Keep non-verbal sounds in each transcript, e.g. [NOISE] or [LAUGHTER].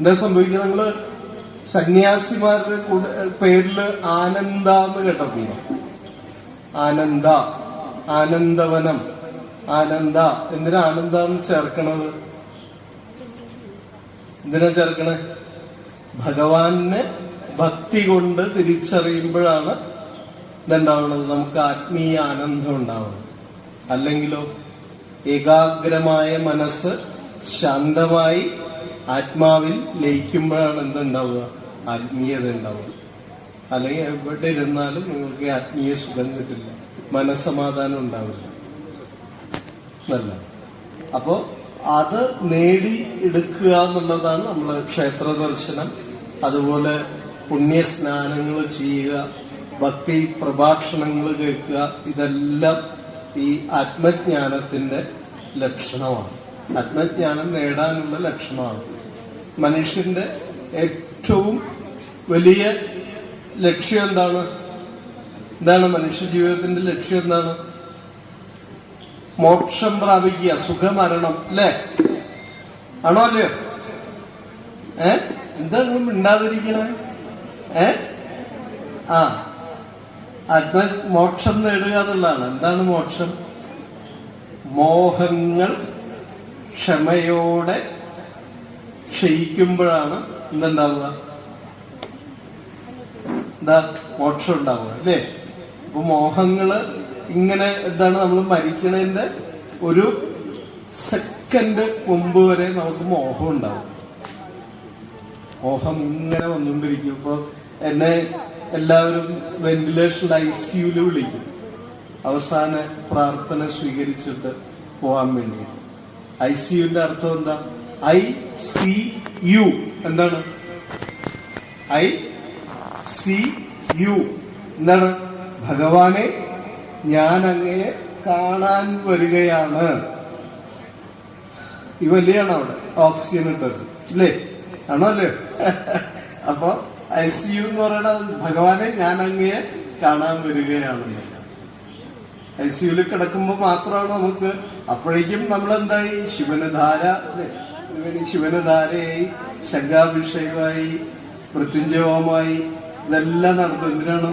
എന്താ സംഭവിക്കുക നമ്മൾ സന്യാസിമാരുടെ കൂടെ പേരിൽ ആനന്ദ എന്ന് കേട്ടിട്ടുണ്ടോ? ആനന്ദ ആനന്ദവനം ആനന്ദ. എന്തിനാ ആനന്ദ എന്ന് ചേർക്കണത്? എന്തിനാ ചേർക്കണ? ഭഗവാനെ ഭക്തി കൊണ്ട് തിരിച്ചറിയുമ്പോഴാണ് ഇതുണ്ടാവുന്നത്. നമുക്ക് ആത്മീയ ആനന്ദം ഉണ്ടാവുന്നത്. അല്ലെങ്കിലോ ഏകാഗ്രമായ മനസ്സ് ശാന്തമായി ആത്മാവിൽ ലയിക്കുമ്പോഴാണ് എന്തുണ്ടാവുക? ആത്മീയത ഉണ്ടാവുക അല്ലെങ്കിൽ എവിടെ ഇരുന്നാലും നിങ്ങൾക്ക് ആത്മീയ സുഖം കിട്ടില്ല. മനസ്സമാധാനം ഉണ്ടാവില്ല. നല്ല അപ്പോ അത് നേടി എടുക്കുക എന്നുള്ളതാണ് നമ്മൾ ക്ഷേത്ര ദർശനം. അതുപോലെ പുണ്യസ്നാനങ്ങൾ ചെയ്യുക ഭക്തി പ്രഭാഷണങ്ങൾ കേൾക്കുക ഇതെല്ലാം ഈ ആത്മജ്ഞാനത്തിന്റെ ലക്ഷണമാണ്. ആത്മജ്ഞാനം നേടാനുള്ള ലക്ഷണമാണ്. മനുഷ്യന്റെ ഏറ്റവും വലിയ ലക്ഷ്യം എന്താണ്? എന്താണ് മനുഷ്യ ജീവിതത്തിന്റെ ലക്ഷ്യം എന്താണ്? മോക്ഷം പ്രാപിക്കുക സുഖമരണം അല്ലേ? ആണോ അല്ലയോ? ഏ? എന്താണ് മിണ്ടാതിരിക്കണേ? ഏ? ആ. ആത്മ മോക്ഷം നേടുക എന്നുള്ളതാണ്. എന്താണ് മോക്ഷം? മോഹങ്ങൾ ക്ഷമയോടെ ക്ഷയിക്കുമ്പോഴാണ് എന്തുണ്ടാവുക എന്താ മോക്ഷം ഉണ്ടാവുക അല്ലേ? അപ്പൊ മോഹങ്ങൾ ഇങ്ങനെ എന്താണ് നമ്മൾ മരിക്കണതിന്റെ ഒരു സെക്കൻഡ് മുമ്പ് വരെ നമുക്ക് മോഹം ഉണ്ടാവും. മോഹം ഇങ്ങനെ വന്നുകൊണ്ടിരിക്കും. ഇപ്പൊ എന്നെ എല്ലാവരും വെന്റിലേഷനിൽ ഐ സിയുൽ വിളിക്കും. അവസാന പ്രാർത്ഥന സ്വീകരിച്ചിട്ട് പോവാൻ വേണ്ടി ഐ സിയുന്റെ അർത്ഥം എന്താ? I C U. എന്താണ്? I C U. എന്താണ്? ഭഗവാനെ ഞാൻ അങ്ങയെ കാണാൻ വരികയാണ്. ഈ അവിടെ ഓക്സിജൻ ഇട്ടത്. അല്ലേ ആണോ അല്ലേ? [LAUGHS] അപ്പൊ ഐ സി യു എന്ന് പറയണത് ഭഗവാനെ ഞാൻ അങ്ങയെ കാണാൻ വരികയാണ്. ഐ സി യുവിൽ കിടക്കുമ്പോൾ മാത്രമാണ് നമുക്ക് അപ്പോഴേക്കും നമ്മൾ എന്തായി ശിവന് ധാര ശിവന ഇവന് ശിവന് ധാരയായി ശങ്കാഭിഷേകമായി മൃത്യുഞ്ജയവുമായി ഇതെല്ലാം നടത്തും എന്തിനാണ്?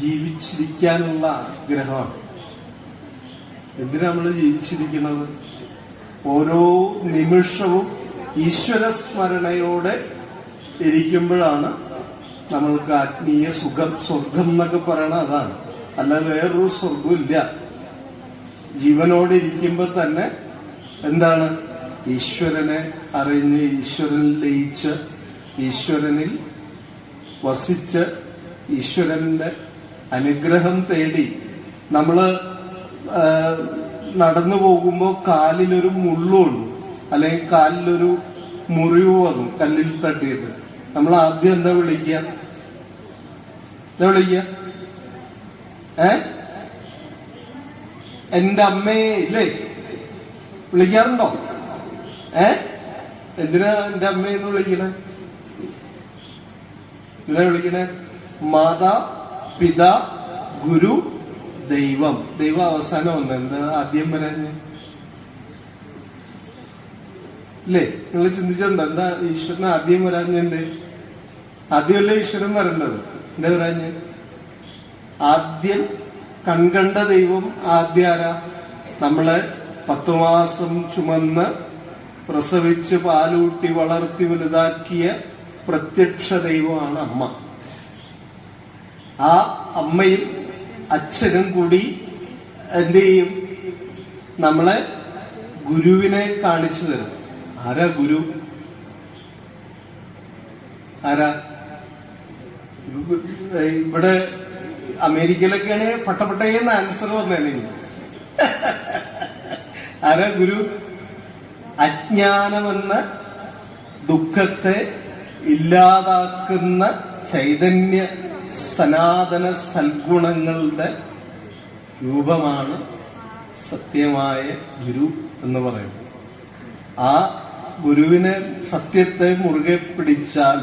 ജീവിച്ചിരിക്കാനുള്ള ആഗ്രഹമാണ്. എന്തിനാ നമ്മൾ ജീവിച്ചിരിക്കുന്നത്? ഓരോ നിമിഷവും ഈശ്വര സ്മരണയോടെ ഇരിക്കുമ്പോഴാണ് നമ്മൾക്ക് ആത്മീയ സുഖം സ്വർഗം എന്നൊക്കെ പറയണ അതാണ്. അല്ല വേറൊരു സ്വർഗമില്ല ജീവനോടെ ഇരിക്കുമ്പോൾ തന്നെ എന്താണ്? ഈശ്വരനെ അറിഞ്ഞ് ഈശ്വരനിൽ ലയിച്ച് ഈശ്വരനിൽ വസിച്ച് ഈശ്വരന്റെ അനുഗ്രഹം തേടി നമ്മൾ നടന്നു പോകുമ്പോൾ കാലിലൊരു മുള്ളുണ്ട് അല്ലെങ്കിൽ കാലിലൊരു മുറിവ് വന്നു കല്ലിൽ തട്ടിയിട്ട്. നമ്മൾ ആദ്യം എന്താ വിളിക്കുക? എന്താ വിളിക്കുക? എന്റെ അമ്മയെ ഇല്ലേ വിളിക്കാറുണ്ടോ? ഏ? എന്തിനാ എന്റെ അമ്മയെന്ന് വിളിക്കണേ? എന്തിനാ വിളിക്കണേ? മാതാ പിതാ ഗുരു ദൈവം. ദൈവം അവസാനം ഒന്ന് എന്താ ആദ്യം വരാഞ്ഞ്? ഇല്ലേ? നിങ്ങൾ ചിന്തിച്ചിട്ടുണ്ടോ? എന്താ ഈശ്വരൻ ആദ്യം വരാഞ്ഞെന്ത് ആദ്യമല്ലേ ഈശ്വരൻ വരേണ്ടത്? എന്താ വരാഞ്ഞ്? ആദ്യം കൺകണ്ട ദൈവം ആദ്യ ആരാ? നമ്മളെ പത്തു മാസം ചുമന്ന് പ്രസവിച്ച് പാലൂട്ടി വളർത്തി വലുതാക്കിയ പ്രത്യക്ഷ ദൈവമാണ് അമ്മ. ആ അമ്മയും അച്ഛനും കൂടി എന്ത് ചെയ്യും? നമ്മളെ ഗുരുവിനെ കാണിച്ചു തരും. ആരാ ഗുരു? ആരാ? ഇവിടെ അമേരിക്കയിലൊക്കെയാണ് പട്ടപ്പട്ടയെന്ന് ആൻസർ പറഞ്ഞു ആരാ ഗുരു? അജ്ഞാനമെന്ന ദുഃഖത്തെ ഇല്ലാതാക്കുന്ന ചൈതന്യ സനാതന സൽഗുണങ്ങളുടെ രൂപമാണ് സത്യമായ ഗുരു എന്ന് പറയുന്നത്. ആ ഗുരുവിനെ സത്യത്തെ മുറുകെ പിടിച്ചാൽ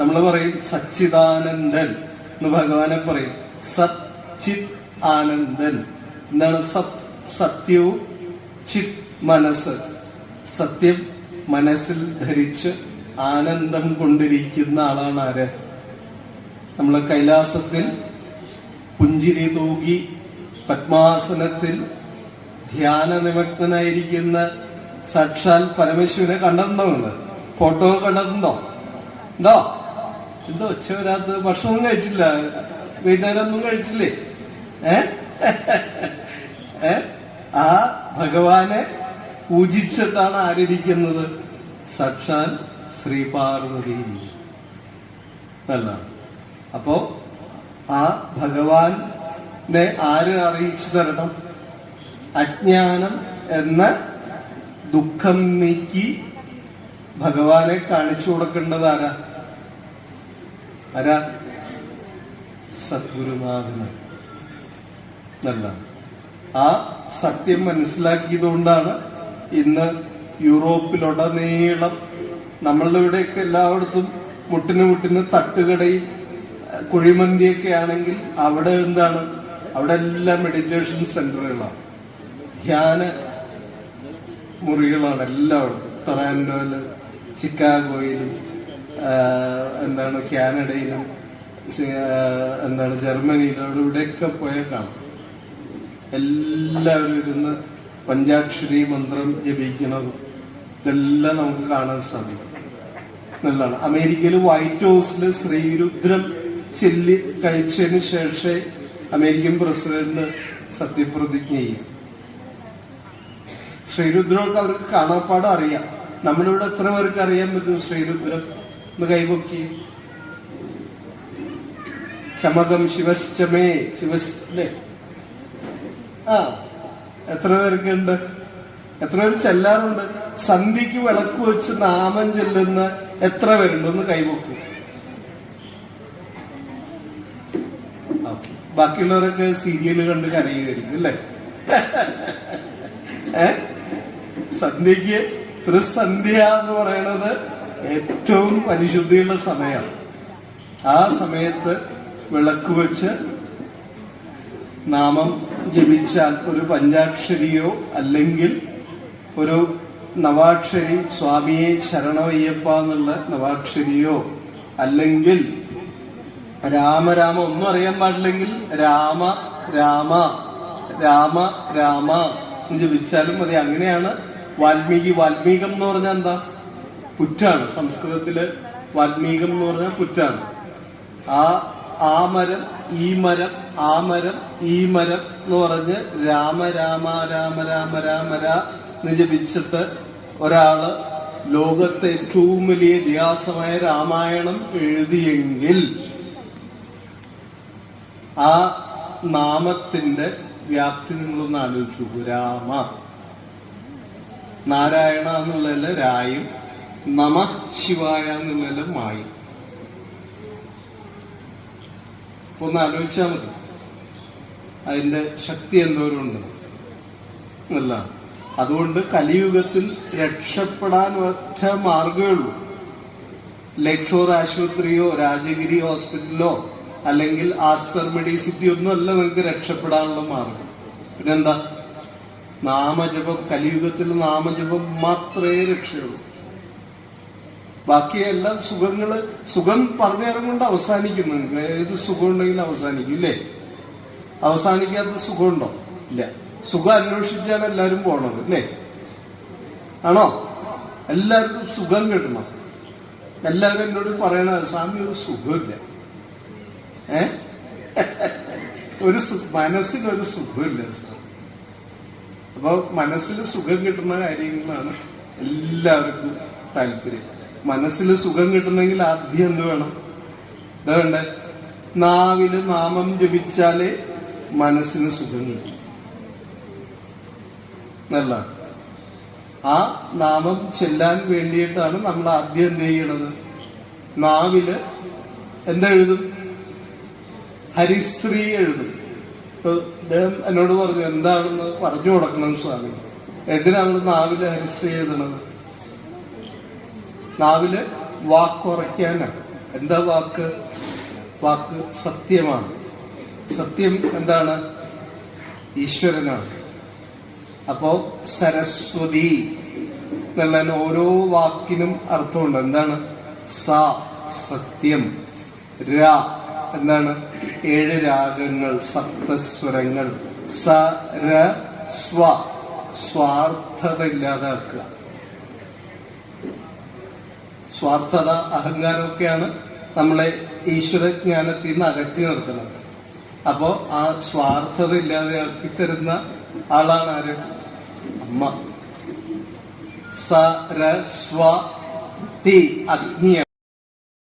നമ്മൾ പറയും സച്ചിദാനന്ദൻ എന്ന് ഭഗവാനെ പറയും. സത് ചിത് ആനന്ദൻ. എന്താണ് സത് സത്യവും ചിത് മനസ്സ്. സത്യം മനസ്സിൽ ധരിച്ച് ആനന്ദം കൊണ്ടിരിക്കുന്ന ആളാണ് ആര്? നമ്മൾ കൈലാസത്തിൽ പുഞ്ചിരി തൂകി പത്മാസനത്തിൽ ധ്യാന നിമഗ്നായിരിക്കുന്ന സാക്ഷാൽ പരമേശ്വരനെ കണ്ടിട്ടുണ്ടോ നിങ്ങൾ? ഫോട്ടോ കണ്ടിട്ടുണ്ടോ? ഉണ്ടോ? എന്തോ ഒച്ച വരാത്ത ഭക്ഷണം കഴിച്ചില്ല. വൈകുന്നേരം ഒന്നും കഴിച്ചില്ലേ ആ ഭഗവാനെ പൂജിച്ചിട്ടാണ് ആരിരിക്കുന്നത് ശ്രീ ശ്രീപാർവതി. അല്ല. അപ്പോ ആ ഭഗവാനെ ആര് അറിയിച്ചു തരണം? അജ്ഞാനം എന്ന ദുഃഖം നീക്കി ഭഗവാനെ കാണിച്ചു കൊടുക്കേണ്ടത് ആരാ? ആരാ? സദ്ഗുരുനാഥന്. നല്ല ആ സത്യം മനസ്സിലാക്കിയതുകൊണ്ടാണ് ഇന്ന് യൂറോപ്പിലുടനീളം നമ്മളുടെ ഇവിടെയൊക്കെ എല്ലായിടത്തും മുട്ടിന് മുട്ടിന് തട്ടുകടയും കുഴിമന്തിയൊക്കെ ആണെങ്കിൽ അവിടെ എന്താണ്? അവിടെ എല്ലാം മെഡിറ്റേഷൻ സെന്ററുകളാണ് ധ്യാന മുറികളാണ് എല്ലായിടത്തും. ടൊറാൻഡോയിൽ ചിക്കാഗോയിലും എന്താണ് കാനഡയിലും എന്താണ് ജർമ്മനിയിൽ അവിടെ ഇവിടെയൊക്കെ പോയാൽ കാണാം. എല്ലാവരും ഇരുന്ന് പഞ്ചാക്ഷരി മന്ത്രം ജപിക്കുന്നതും ഇതെല്ലാം നമുക്ക് കാണാൻ സാധിക്കും. നല്ലതാണ്. അമേരിക്കയിൽ വൈറ്റ് ഹൗസിൽ ശ്രീരുദ്രം ചെല്ലി കഴിച്ചതിന് ശേഷമേ അമേരിക്കൻ പ്രസിഡന്റ് സത്യപ്രതിജ്ഞ ചെയ്യും. ശ്രീരുദ്രമൊക്കെ അവർക്ക് കാണാപ്പാടം അറിയാം. നമ്മളിവിടെ എത്ര പേർക്ക് അറിയാൻ പറ്റും ശ്രീരുദ്രം? ഒന്ന് കൈപൊക്കി ശമകം ശിവശ്ചമേ ശിവശ് അല്ലേ ആ എത്ര പേർക്കുണ്ട് എത്ര പേര് ചെല്ലാറുണ്ട്? സന്ധിക്ക് വിളക്ക് വെച്ച് നാമം ചെല്ലുന്ന എത്ര പേരുണ്ട് ഒന്ന് കൈവക്കും ബാക്കിയുള്ളവരൊക്കെ സീരിയൽ കണ്ട് കരയുമായിരിക്കും അല്ലേ? ഏ? സന്ധ്യക്ക് ത്രിസന്ധ്യ എന്ന് പറയണത് ഏറ്റവും പരിശുദ്ധിയുള്ള സമയമാണ് ആ സമയത്ത് വിളക്ക് വെച്ച് നാമം ജപിച്ചാൽ ഒരു പഞ്ചാക്ഷരിയോ അല്ലെങ്കിൽ ഒരു നവാക്ഷരി സ്വാമിയെ ശരണവയ്യപ്പ എന്നുള്ള നവാക്ഷരിയോ അല്ലെങ്കിൽ രാമരാമ ഒന്നും അറിയാൻ പാടില്ലെങ്കിൽ രാമ രാമ രാമ രാമ എന്ന് ജപിച്ചാലും മതി. അങ്ങനെയാണ് വാൽമീകി വാൽമീകം എന്ന് പറഞ്ഞാൽ എന്താ? പുറ്റാണ്. സംസ്കൃതത്തിൽ വാൽമീകം എന്ന് പറഞ്ഞാൽ പുറ്റാണ്. ആ ആ മരം ഈ മരം ആ മരം ഈ മരം എന്ന് പറഞ്ഞ് രാമ രാമ രാമ രാമ രാമ രാ എന്ന് ജപിച്ചിട്ട് ഒരാൾ ലോകത്തെ ഏറ്റവും വലിയ ഇതിഹാസമായ രാമായണം എഴുതിയെങ്കിൽ ആ നാമത്തിന്റെ വ്യാപ്തി നിങ്ങളൊന്ന് ആലോചിച്ചു രാമ. നാരായണ എന്നുള്ളതിൽ രായും നമ ശിവായ എന്നുള്ളതിൽ മായും അപ്പൊ ഒന്ന് ആലോചിച്ചാൽ മതി. അതിന്റെ ശക്തി എന്തോരമുണ്ട് അല്ല അതുകൊണ്ട് കലിയുഗത്തിൽ രക്ഷപ്പെടാൻ ഒറ്റ മാർഗമേ ഉള്ളൂ. ആശുപത്രിയോ രാജഗിരി ഹോസ്പിറ്റലോ അല്ലെങ്കിൽ ആസ്റ്റർ മെഡിസിറ്റി ഒന്നും അല്ല നിങ്ങൾക്ക് രക്ഷപ്പെടാനുള്ള മാർഗം. പിന്നെന്താ? നാമജപം കലിയുഗത്തിൽ നാമജപം മാത്രമേ രക്ഷയുള്ളൂ. ബാക്കിയെല്ലാം സുഖങ്ങൾ സുഖം പറഞ്ഞിറങ്ങുകൊണ്ട് അവസാനിക്കും നിങ്ങൾക്ക് ഏത് സുഖം ഉണ്ടെങ്കിലും അവസാനിക്കും ഇല്ലേ? അവസാനിക്കാത്ത സുഖമുണ്ടോ? ഇല്ല. സുഖം അന്വേഷിച്ചാണ് എല്ലാവരും പോണത് അല്ലേ ആണോ? എല്ലാവർക്കും സുഖം കിട്ടണം. എല്ലാവരും എന്നോട് പറയണത് സ്വാമി ഒരു സുഖമില്ല. ഏ? ഒരു മനസ്സിനൊരു സുഖമില്ല അപ്പൊ മനസ്സിൽ സുഖം കിട്ടുന്ന കാര്യങ്ങളാണ് എല്ലാവർക്കും താല്പര്യം. മനസ്സിൽ സുഖം കിട്ടണമെങ്കിൽ ആദ്യം എന്ത് വേണം? എന്താ വേണ്ടേ നാവിൽ നാമം ജപിച്ചാലേ മനസ്സിന് സുഖം കിട്ടും. നല്ല ആ നാമം ചെല്ലാൻ വേണ്ടിയിട്ടാണ് നമ്മൾ ആദ്യം എന്ത് ചെയ്യണത്? നാവിൽ എന്തെഴുതും ഹരിശ്രീ എഴുതും. ഇപ്പൊ അദ്ദേഹം എന്നോട് പറഞ്ഞു എന്താണെന്ന് പറഞ്ഞു കൊടുക്കണം സ്വാമി. എന്തിനാണ് നാവിൽ ഹരിശ്രീ എഴുതണത്? നാവിൽ വാക്കുറയ്ക്കാനാണ് എന്താ വാക്ക്? വാക്ക് സത്യമാണ്. സത്യം എന്താണ്? ഈശ്വരനാണ്. അപ്പോ സരസ്വതി എന്നുള്ളതിന് ഓരോ വാക്കിനും അർത്ഥമുണ്ട്. എന്താണ്? സ സത്യം. ര എന്താണ്? ഏഴ് രാഗങ്ങൾ സപ്തസ്വരങ്ങൾ. സ ര സ്വ. സ്വാർത്ഥത ഇല്ലാതാക്കുക സ്വാർത്ഥത അഹങ്കാരമൊക്കെയാണ് നമ്മളെ ഈശ്വരജ്ഞാനത്തിൽ നിന്ന് അകറ്റി നിർത്തുന്നത്. അപ്പോ ആ സ്വാർത്ഥത ഇല്ലാതെ തരുന്ന ആളാണ് ആര്? അമ്മ. സ അഗ്നിയ